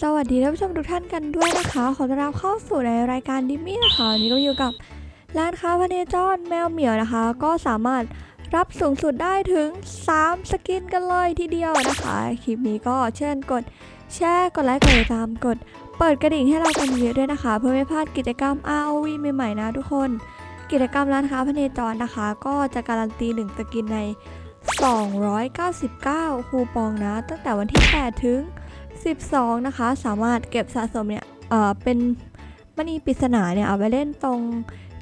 สวัสดีท่านผู้ชมทุกท่านกันด้วยนะคะ ขอต้อนรับเข้าสู่ในรายการดิมมี่นะคะวันนี้ก็อยู่กับร้านค้าพเนจรแมวเหมียวนะคะ ก็สามารถรับสูงสุดได้ถึง 3 สกินกันเลยทีเดียวนะคะ คลิปนี้ก็เชิญกดแชร์กดไลค์กดติดตามกด เปิดกระดิ่งให้เรากันเยอะด้วยนะคะ เพื่อไม่พลาดกิจกรรม ROV ใหม่ๆนะทุกคน กิจกรรมร้านค้าพเนจรนะคะ ก็จะการันตี 1 สกินใน 299 คูปองนะ ตั้งแต่วันที่ 8 ถึง 12 นะคะ สามารถเก็บสะสมเนี่ยเออเป็นมณีปริศนาเนี่ยเอาไปเล่นตรง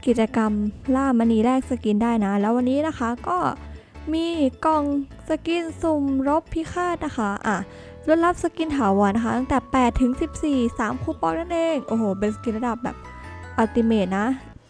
กิจกรรมล่ามณีแรกสกินได้นะ แล้ววันนี้นะคะก็มีกล่องสกินสุ่มรบพิฆาตนะคะอะรุ่นรับสกินถาวรนะคะ ตั้งแต่ 8 ถึง 14 3 คูปองนั่นเอง โอ้โห เป็นสกินระดับแบบอัลติเมทนะ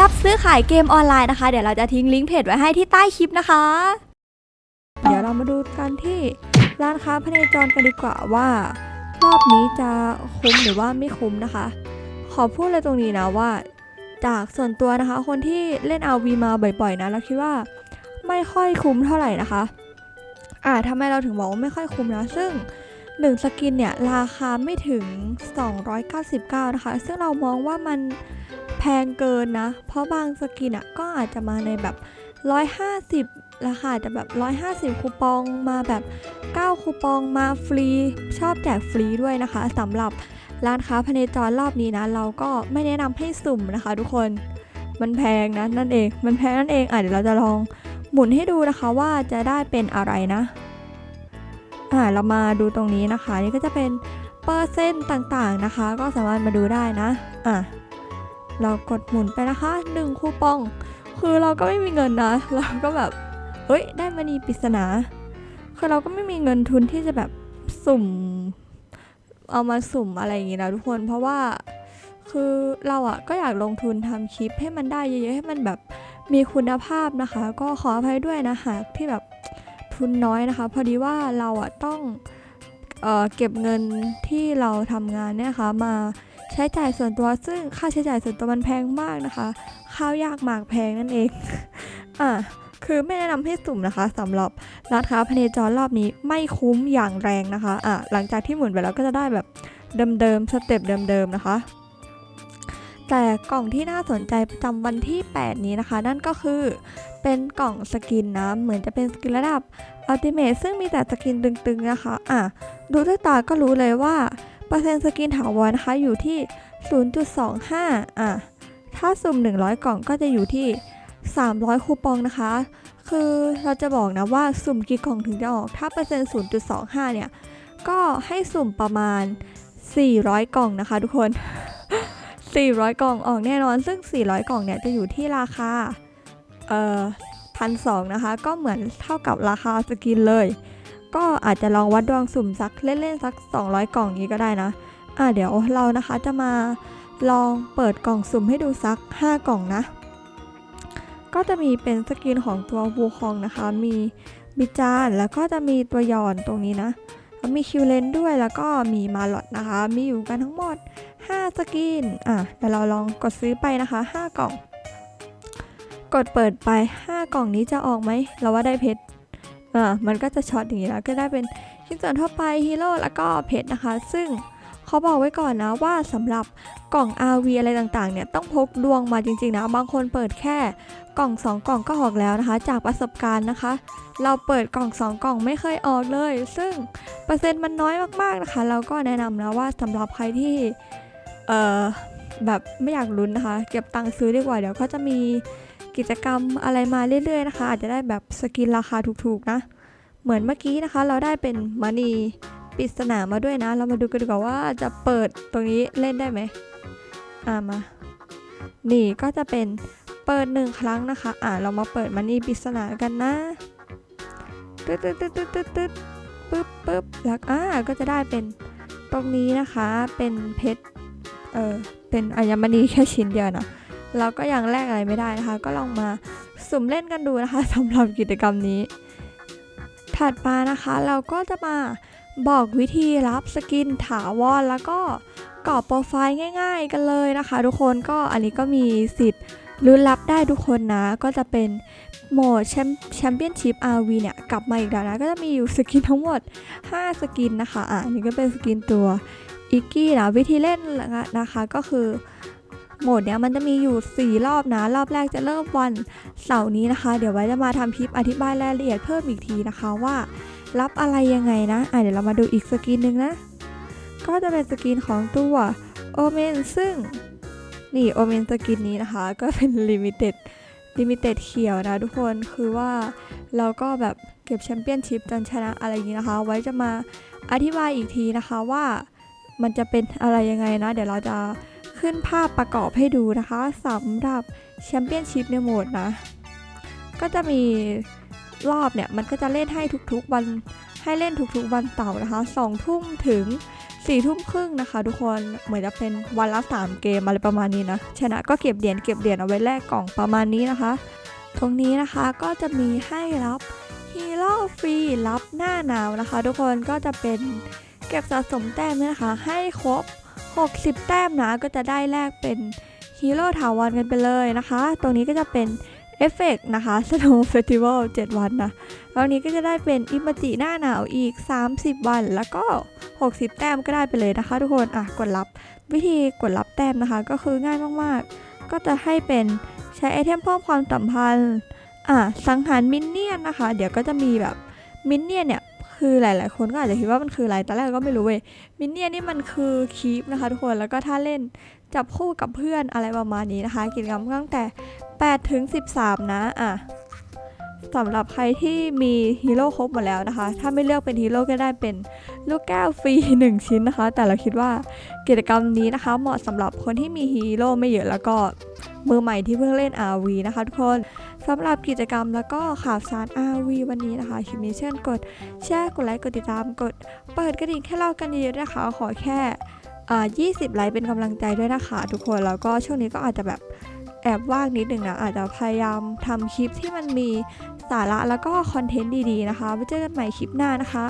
รับซื้อขายเกมออนไลน์นะคะ เดี๋ยวเราจะทิ้งลิงก์เพจไว้ให้ที่ใต้คลิปนะคะ เดี๋ยวเรามาดูกันที่ร้านค้าพเนจรกันดีกว่าว่ารอบนี้จะคุ้มหรือว่าไม่คุ้มนะคะ ขอพูดเลยตรงนี้นะว่า จากส่วนตัวนะคะ คนที่เล่น RV มาบ่อยๆนะเราคิดว่าไม่ค่อยคุ้มเท่าไหร่นะคะ อ่าทำไมเราถึงบอกว่าไม่ค่อยคุ้มนะ ซึ่ง1สกินเนี่ยราคาไม่ถึง 299 นะคะ ซึ่งเรามองว่ามัน พงเกินนะ เพราะบางสกินอะก็อาจจะมาในแบบ 150 ราคาจจะแบบ 150 คูปองมาแบบ 9 คูปองมาฟรี ชอบแจกฟรีด้วยนะคะสำหรับร้านค้าพเนจรรอบนี้นะ เราก็ไม่แนะนำให้สุ่มนะคะทุกคนมันแพงนะนั่นเอง มันแพงนั่นเองอะเดี๋ยวเราจะลองหมุนให้ดูนะคะว่าจะได้เป็นอะไรนะ อ่าเรามาดูตรงนี้นะคะ นี่ก็จะเป็นเปอร์เซ็นต์ต่างๆนะคะ ก็สามารถมาดูได้นะ อะ เรากดหมุนไปนะคะ1คูปอง คือเราก็ไม่มีเงินนะ เราก็แบบเฮ้ย ได้มณีปริศนา คือเราก็ไม่มีเงินทุนที่จะแบบสุ่ม เอามาสุ่มอะไรอย่างงี้นะทุกคน เพราะว่าคือเราอะก็อยากลงทุนทำคลิปให้มันได้เยอะๆ ให้มันแบบมีคุณภาพนะคะ ก็ขออภัยด้วยนะหากที่แบบทุนน้อยนะคะ พอดีว่าเราอะต้องเออเก็บเงินที่เราทำงานเนี่ยค่ะมา ใช้จ่ายส่วนตัวซึ่งค่าใช้จ่ายส่วนตัวมันแพงมากนะคะ ข้าวยากหมากแพงนั่นเอง อะคือไม่แนะนำให้สุ่มนะคะสำหรับร้านค้าพเนจรรอบนี้ไม่คุ้มอย่างแรงนะคะอะหลังจากที่หมุนไปแล้วก็จะได้แบบเดิมๆสเต็ปเดิมๆนะคะ แต่กล่องที่น่าสนใจประจำวันที่ 8 นี้นะคะ นั่นก็คือเป็นกล่องสกินนะเหมือนจะเป็นสกินระดับอัลติเมทซึ่งมีแต่สกินตึงๆนะคะอะดูด้วยตาก็รู้เลยว่า ปอร์เซ็นต์สกินถาวรนะคะอยู่ที่ 0.25 อะ ถ้าสุ่ม 100 กล่องก็จะอยู่ที่ 300 คูปองนะคะ คือเราจะบอกนะว่าสุ่มกี่กล่องถึงจะออก ถ้าเปอร์เซ็นต์ 0.25 เนี่ย ก็ให้สุ่มประมาณ 400 กล่องนะคะทุกคน 400 กล่องออกแน่นอน ซึ่ง 400 กล่องเนี่ยจะอยู่ที่ราคา เอ่อพันสองนะคะ ก็เหมือนเท่ากับราคาสกินเลย ก็อาจจะลองวัดดวงสุ่มสักเล่นๆสัก 200 กล่องนี้ก็ได้นะ อะเดี๋ยวเรานะคะจะมาลองเปิดกล่องสุ่มให้ดูสัก 5 กล่องนะ ก็จะมีเป็นสกินของตัววูคองนะคะ มีบิจานแล้วก็จะมีตัวหยอนตรงนี้นะ มีคิวเลนด้วยแล้วก็มีมาลอดนะคะ มีอยู่กันทั้งหมด 5 สกิน อะเดี๋ยวเราลองกดซื้อไปนะคะ 5 กล่อง กดเปิดไป 5 กล่องนี้จะออกไหม เราว่าได้เพชร อ่ามันก็จะช็อตอย่างนี้แล้วก็ได้เป็นชิ้นส่วนทั่วไปฮีโร่แล้วก็เพชรนะคะ ซึ่งเขาบอกไว้ก่อนนะว่าสำหรับกล่อง RV อะไรต่างๆเนี่ยต้องพกดวงมาจริงๆนะบางคนเปิดแค่กล่อง 2 กล่องก็ออกแล้วนะคะ จากประสบการณ์นะคะ เราเปิดกล่อง 2 กล่องไม่เคยออกเลย ซึ่งเปอร์เซ็นต์มันน้อยมากๆนะคะ เราก็แนะนำนะว่าสำหรับใครที่เอ่อแบบไม่อยากลุ้นนะคะ เก็บตังค์ซื้อดีกว่าเดี๋ยวก็จะมี กิจกรรมอะไรมาเรื่อยๆนะคะ อาจจะได้แบบสกินราคาถูกๆนะ เหมือนเมื่อกี้นะคะ เราได้เป็นมานีปริศนามาด้วยนะ เรามาดูกันดีกว่าว่าจะเปิดตรงนี้เล่นได้ไหมอ่ามา นี่ก็จะเป็นเปิดหนึ่งครั้งนะคะ อ่าเรามาเปิดมานีปริศนากันนะตึ๊ดตึ๊ดตึ๊ดตึ๊ดตึ๊ดตึ๊ดปึ๊บปึ๊บแล้วอ่าก็จะได้เป็นตรงนี้นะคะ เป็นเพชร เออเป็นอัญมณีแค่ชิ้นเดียวนะ เราก็ยังแลกอะไรไม่ได้นะคะ ก็ลองมาสุ่มเล่นกันดูนะคะสำหรับกิจกรรมนี้ ถัดมานะคะเราก็จะมาบอกวิธีรับสกินถาวรแล้วก็กรอบโปรไฟล์ง่าย ๆ กันเลยนะคะ ทุกคนก็อันนี้ก็มีสิทธิ์ลุ้นรับได้ทุกคนนะ ก็จะเป็นโหมดแชมเปี้ยนชิพ RV เนี่ย กลับมาอีกแล้วนะ ก็จะมีอยู่สกินทั้งหมด 5 สกินนะคะ อะอันนี่ก็เป็นสกินตัวอิกกี้นะ วิธีเล่นนะคะก็คือ โหมดเนี้ยมันจะมีอยู่ 4 รอบนะ รอบแรกจะเริ่มวันเสาร์นี้นะคะ เดี๋ยวไว้จะมาทำคลิปอธิบายรายละเอียดเพิ่มอีกทีนะคะว่า รับอะไรยังไงนะอะเดี๋ยวเรามาดูอีกสกินหนึ่งนะ ก็จะเป็นสกินของตัวโอเมนซึ่งนี่โอเมนสกินนี้นะคะ ก็เป็นลิมิเต็ดลิมิเต็ดเขียวนะทุกคนคือว่าเราก็แบบเก็บแชมเปี้ยนชิพจนชนะอะไรอย่างนี้นะคะ ไว้จะมาอธิบายอีกทีนะคะว่า มันจะเป็นอะไรยังไงนะ เดี๋ยวเราจะขึ้นภาพประกอบให้ดูนะคะสำหรับแชมเปี้ยนชิพในโหมดนะ ก็จะมีรอบเนี่ย มันก็จะเล่นให้ทุกๆวันให้เล่นทุกๆวันเต่านะคะ2ทุ่มถึง4ี่ทุ่มครึ่งนะคะ ทุกคนเหมือนจะเป็นวันละ 3 เกมอะไรประมาณนี้นะ ชนะก็เก็บเหรียญเก็บเหรียญเอาไว้แลกกล่องประมาณนี้นะคะ ตรงนี้นะคะก็จะมีให้รับฮีโร่ฟรีรับหน้าหนาวนะคะ ทุกคนก็จะเป็น เก็บสะสมแต้มเนี่ยนะคะ ให้ครบ 60 แต้มนะก็จะได้แลกเป็นฮีโร่ถาวรกันไปเลยนะคะ ตรงนี้ก็จะเป็นเอฟเฟกนะคะ Snow Festival 7วันนะแล้วนี้ก็จะได้เป็นอิมจิหน้าหนาวอีก 30 วัน แล้วก็ 60 แต้มก็ได้ไปเลยนะคะ ทุกคน อะ กดรับ วิธีกดรับแต้มนะคะ ก็คือง่ายมากๆ ก็จะให้เป็นใช้ไอเทมเพิ่มความสัมพันธ์ อะ สังหารมินเนี่ยนนะคะ เดี๋ยวก็จะมีแบบมินเนี่ยนเนี่ย คือหลาย ๆ คนก็อาจจะคิดว่ามันคืออะไรตอนแรกก็ไม่รู้เว้ยมินเนี่ยนี่มันคือคีปนะคะทุกคนแล้วก็ถ้าเล่นจับคู่กับเพื่อนอะไรประมาณนี้นะคะ กิจกรรมตั้งแต่8ถึง13 นะอะสำหรับใครที่มีฮีโร่ครบหมดแล้วนะคะ ถ้าไม่เลือกเป็นฮีโร่ก็ได้เป็นลูกแก้วฟรี 1 ชิ้นนะคะ แต่เราคิดว่ากิจกรรมนี้นะคะ เหมาะสำหรับคนที่มีฮีโร่ไม่เยอะแล้วก็มือใหม่ที่เพิ่งเล่น RV นะคะทุกคน สำหรับกิจกรรมแล้วก็ข่าวสาร RV วันนี้นะคะคลิปนี้เช่นกดแชร์กดไลค์กดติดตามกด เปิดกระดิ่งให้เรากันเยอะๆนะคะขอแค่อ่า20ไลค์เป็นกำลังใจด้วยนะคะ ทุกคนแล้วก็ช่วงนี้ก็อาจจะแบบแอบว่างนิดหนึ่งนะอาจจะพยายามทำคลิปที่มันมีสาระแล้วก็คอนเทนต์ดีๆนะคะไว้เจอกันใหม่คลิปหน้านะคะ